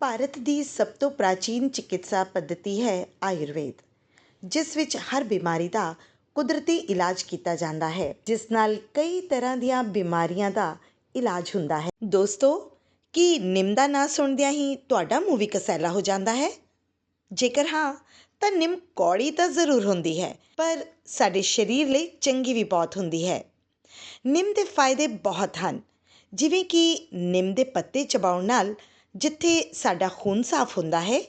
ਭਾਰਤ ਦੀ ਸਭ ਤੋਂ ਪ੍ਰਾਚੀਨ ਚਿਕਿਤਸਾ ਪੱਧਤੀ ਹੈ ਆਯੁਰਵੇਦ, ਜਿਸ ਵਿੱਚ ਹਰ ਬਿਮਾਰੀ ਦਾ ਕੁਦਰਤੀ ਇਲਾਜ ਕੀਤਾ ਜਾਂਦਾ ਹੈ, ਜਿਸ ਨਾਲ ਕਈ ਤਰ੍ਹਾਂ ਦੀਆਂ ਬਿਮਾਰੀਆਂ ਦਾ ਇਲਾਜ ਹੁੰਦਾ ਹੈ। ਦੋਸਤੋ, ਕੀ ਨਿੰਮ ਦਾ ਨਾਂ ਸੁਣਦਿਆਂ ਹੀ ਤੁਹਾਡਾ ਮੂੰਹ ਵੀ ਕਸੈਲਾ ਹੋ ਜਾਂਦਾ ਹੈ? ਜੇਕਰ ਹਾਂ, ਤਾਂ ਨਿੰਮ ਕੌੜੀ ਤਾਂ ਜ਼ਰੂਰ ਹੁੰਦੀ ਹੈ, ਪਰ ਸਾਡੇ ਸਰੀਰ ਲਈ ਚੰਗੀ ਵੀ ਬਹੁਤ ਹੁੰਦੀ ਹੈ। ਨਿੰਮ ਦੇ ਫਾਇਦੇ ਬਹੁਤ ਹਨ, ਜਿਵੇਂ ਕਿ ਨਿੰਮ ਦੇ ਪੱਤੇ ਚਬਾਉਣ ਨਾਲ ਜਿੱਥੇ ਸਾਡਾ ਖੂਨ ਸਾਫ਼ ਹੁੰਦਾ ਹੈ,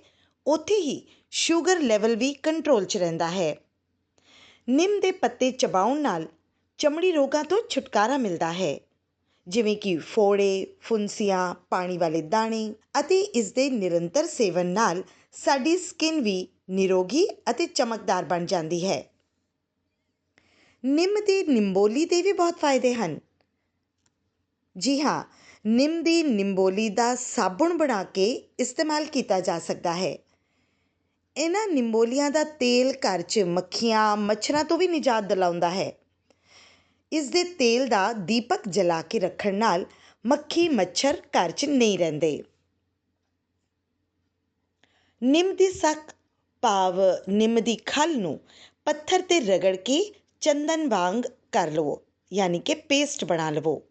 ਉੱਥੇ ਹੀ ਸ਼ੂਗਰ ਲੈਵਲ ਵੀ ਕੰਟਰੋਲ 'ਚ ਰਹਿੰਦਾ ਹੈ। ਨਿੰਮ ਦੇ ਪੱਤੇ ਚਬਾਉਣ ਨਾਲ ਚਮੜੀ ਰੋਗਾਂ ਤੋਂ ਛੁਟਕਾਰਾ ਮਿਲਦਾ ਹੈ, ਜਿਵੇਂ ਕਿ ਫੋੜੇ, ਫੁੰਸੀਆਂ, ਪਾਣੀ ਵਾਲੇ ਦਾਣੇ ਅਤੇ ਇਸ ਦੇ ਨਿਰੰਤਰ ਸੇਵਨ ਨਾਲ ਸਾਡੀ ਸਕਿਨ ਵੀ ਨਿਰੋਗੀ ਅਤੇ ਚਮਕਦਾਰ ਬਣ ਜਾਂਦੀ ਹੈ। ਨਿੰਮ ਦੀ ਨਿੰਬੋਲੀ ਦੇ ਵੀ ਬਹੁਤ ਫਾਇਦੇ ਹਨ। ਜੀ ਹਾਂ ਨਿੰਮ ਦੀ ਨਿੰਬੋਲੀ ਦਾ ਸਾਬੁਣ ਬਣਾ ਕੇ ਇਸਤੇਮਾਲ ਕੀਤਾ ਜਾ ਸਕਦਾ ਹੈ। ਇਹਨਾਂ ਨਿੰਬੋਲੀਆਂ ਦਾ ਤੇਲ ਘਰ 'ਚ ਮੱਖੀਆਂ, ਮੱਛਰਾਂ ਤੋਂ ਵੀ ਨਿਜਾਤ ਦਿਲਾਉਂਦਾ ਹੈ। ਇਸ ਦੇ ਤੇਲ ਦਾ ਦੀਪਕ ਜਲਾ ਕੇ ਰੱਖਣ ਨਾਲ ਮੱਖੀ, ਮੱਛਰ ਘਰ 'ਚ ਨਹੀਂ ਰਹਿੰਦੇ। ਨਿੰਮ ਦੀ ਸੱਕ ਭਾਵ ਨਿੰਮ ਦੀ ਖਲ ਨੂੰ ਪੱਥਰ ਤੇ ਰਗੜ ਕੇ ਚੰਦਨ ਵਾਂਗ ਕਰ ਲਵੋ, ਯਾਨੀ ਕਿ ਪੇਸਟ ਬਣਾ ਲਵੋ।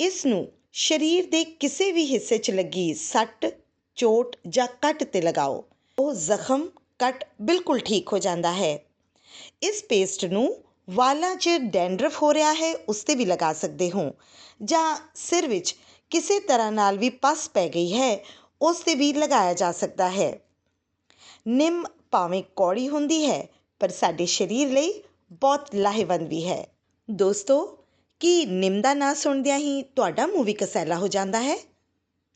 ਇਸ ਨੂੰ ਸਰੀਰ ਦੇ ਕਿਸੇ ਵੀ ਹਿੱਸੇ 'ਚ ਲੱਗੀ ਸੱਟ, ਚੋਟ ਜਾਂ ਕੱਟ ਤੇ ਲਗਾਓ। ਉਹ ਜ਼ਖਮ, ਕੱਟ ਬਿਲਕੁਲ ਠੀਕ ਹੋ ਜਾਂਦਾ ਹੈ। ਇਸ ਪੇਸਟ ਨੂੰ ਵਾਲਾਂ 'ਚ ਡੈਂਡਰਫ ਹੋ ਰਿਹਾ ਹੈ, ਉਸ ਤੇ ਵੀ ਲਗਾ ਸਕਦੇ ਹੋ। ਜਾਂ ਸਿਰ ਵਿੱਚ ਕਿਸੇ ਤਰ੍ਹਾਂ ਨਾਲ ਵੀ ਪਸ ਪੈ ਗਈ ਹੈ, ਉਸ ਤੇ ਵੀ ਲਗਾਇਆ ਜਾ ਸਕਦਾ ਹੈ। ਨਿੰਮ ਭਾਵੇਂ ਕੌੜੀ ਹੁੰਦੀ ਹੈ, ਪਰ ਸਾਡੇ ਸਰੀਰ ਲਈ ਬਹੁਤ ਲਾਹੇਵੰਦ ਵੀ ਹੈ। ਦੋਸਤੋ ਕੀ ਨਿੰਮ ਦਾ ਨਾਂ ਸੁਣਦਿਆਂ ਹੀ ਤੁਹਾਡਾ ਮੂੰਹ ਵੀ ਕਸੈਲਾ ਹੋ ਜਾਂਦਾ ਹੈ?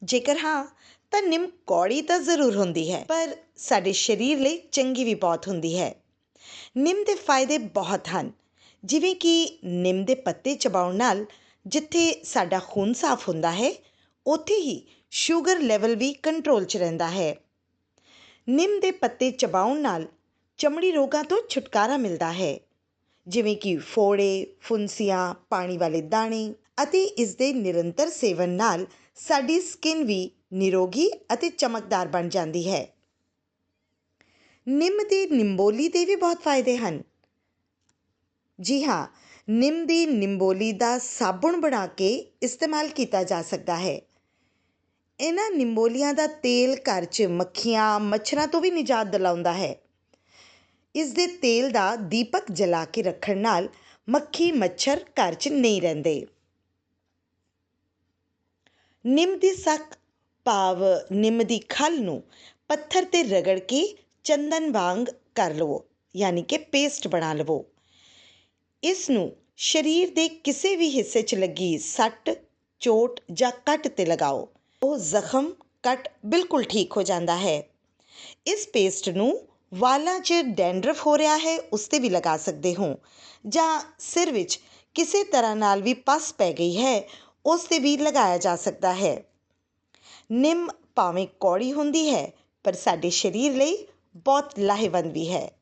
ਜੇਕਰ ਹਾਂ, ਤਾਂ ਨਿੰਮ ਕੌੜੀ ਤਾਂ ਜ਼ਰੂਰ ਹੁੰਦੀ ਹੈ, ਪਰ ਸਾਡੇ ਸਰੀਰ ਲਈ ਚੰਗੀ ਵੀ ਬਹੁਤ ਹੁੰਦੀ ਹੈ। ਨਿੰਮ ਦੇ ਫਾਇਦੇ ਬਹੁਤ ਹਨ, ਜਿਵੇਂ ਕਿ ਨਿੰਮ ਦੇ ਪੱਤੇ ਚਬਾਉਣ ਨਾਲ ਜਿੱਥੇ ਸਾਡਾ ਖੂਨ ਸਾਫ਼ ਹੁੰਦਾ ਹੈ, ਉੱਥੇ ਹੀ ਸ਼ੂਗਰ ਲੈਵਲ ਵੀ ਕੰਟਰੋਲ 'ਚ ਰਹਿੰਦਾ ਹੈ। ਨਿੰਮ ਦੇ ਪੱਤੇ ਚਬਾਉਣ ਨਾਲ ਚਮੜੀ ਰੋਗਾਂ ਤੋਂ ਛੁਟਕਾਰਾ ਮਿਲਦਾ ਹੈ। ਜਿਵੇਂ ਕਿ ਫੋੜੇ, ਫੁੰਸੀਆਂ, ਪਾਣੀ ਵਾਲੇ ਦਾਣੇ ਅਤੇ ਇਸ ਦੇ ਨਿਰੰਤਰ ਸੇਵਨ ਨਾਲ ਸਾਡੀ ਸਕਿਨ ਵੀ ਨਿਰੋਗੀ ਅਤੇ ਚਮਕਦਾਰ ਬਣ ਜਾਂਦੀ ਹੈ। ਨਿੰਮ ਦੀ ਨਿੰਬੋਲੀ ਦੇ ਵੀ ਬਹੁਤ ਫਾਇਦੇ ਹਨ। ਜੀ ਹਾਂ, ਨਿੰਮ ਦੀ ਨਿੰਬੋਲੀ ਦਾ ਸਾਬੁਣ ਬਣਾ ਕੇ ਇਸਤੇਮਾਲ ਕੀਤਾ ਜਾ ਸਕਦਾ ਹੈ। ਇਹਨਾਂ ਨਿੰਬੋਲੀਆਂ ਦਾ ਤੇਲ ਘਰ 'ਚ ਮੱਖੀਆਂ, ਮੱਛਰਾਂ ਤੋਂ ਵੀ ਨਿਜਾਤ ਦਿਲਾਉਂਦਾ ਹੈ। ਇਸ ਦੇ ਤੇਲ ਦਾ ਦੀਪਕ ਜਲਾ ਕੇ ਰੱਖਣ ਨਾਲ ਮੱਖੀ ਮੱਛਰ ਘਰ 'ਚ ਨਹੀਂ ਰਹਿੰਦੇ। ਨਿੰਮ ਦੀ ਸੱਕ, ਭਾਵ ਨਿੰਮ ਦੀ ਖਲ ਨੂੰ ਪੱਥਰ ਤੇ ਰਗੜ ਕੇ ਚੰਦਨ ਵਾਂਗ ਕਰ ਲਵੋ, ਯਾਨੀ ਕਿ ਪੇਸਟ ਬਣਾ ਲਵੋ। ਇਸ ਨੂੰ ਸਰੀਰ ਦੇ ਕਿਸੇ ਵੀ ਹਿੱਸੇ 'ਚ ਲੱਗੀ ਸੱਟ, ਚੋਟ ਜਾਂ ਕੱਟ ਤੇ ਲਗਾਓ। ਉਹ ਜ਼ਖਮ, ਕੱਟ ਬਿਲਕੁਲ ਠੀਕ ਹੋ ਜਾਂਦਾ ਹੈ। ਇਸ ਪੇਸਟ ਨੂੰ ਵਾਲਾਂ 'ਚ ਡੈਂਡਰਫ ਹੋ ਰਿਹਾ ਹੈ, ਉਸ ਤੇ ਵੀ ਲਗਾ ਸਕਦੇ ਹੋ। ਜਾਂ ਸਿਰ ਵਿੱਚ ਕਿਸੇ ਤਰ੍ਹਾਂ ਨਾਲ ਵੀ ਪੱਸ ਪੈ ਗਈ ਹੈ, ਉਸ ਤੇ ਵੀ ਲਗਾਇਆ ਜਾ ਸਕਦਾ ਹੈ। ਨਿੰਮ ਭਾਵੇਂ ਕੌੜੀ ਹੁੰਦੀ ਹੈ, ਪਰ ਸਾਡੇ ਸਰੀਰ ਲਈ ਬਹੁਤ ਲਾਹੇਵੰਦ ਵੀ ਹੈ।